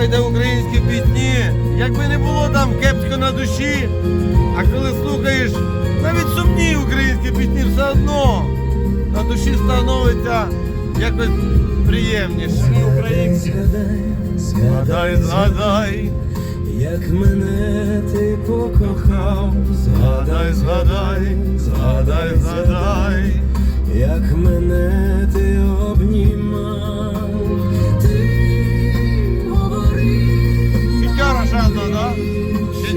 слухайте українські пісні, якби не було там кепсько на душі, а коли слухаєш навіть сумні українські пісні, все одно на душі становиться якось приємніше. Українські. Згадай, згадай, Як мене ти покохав, згадай, згадай,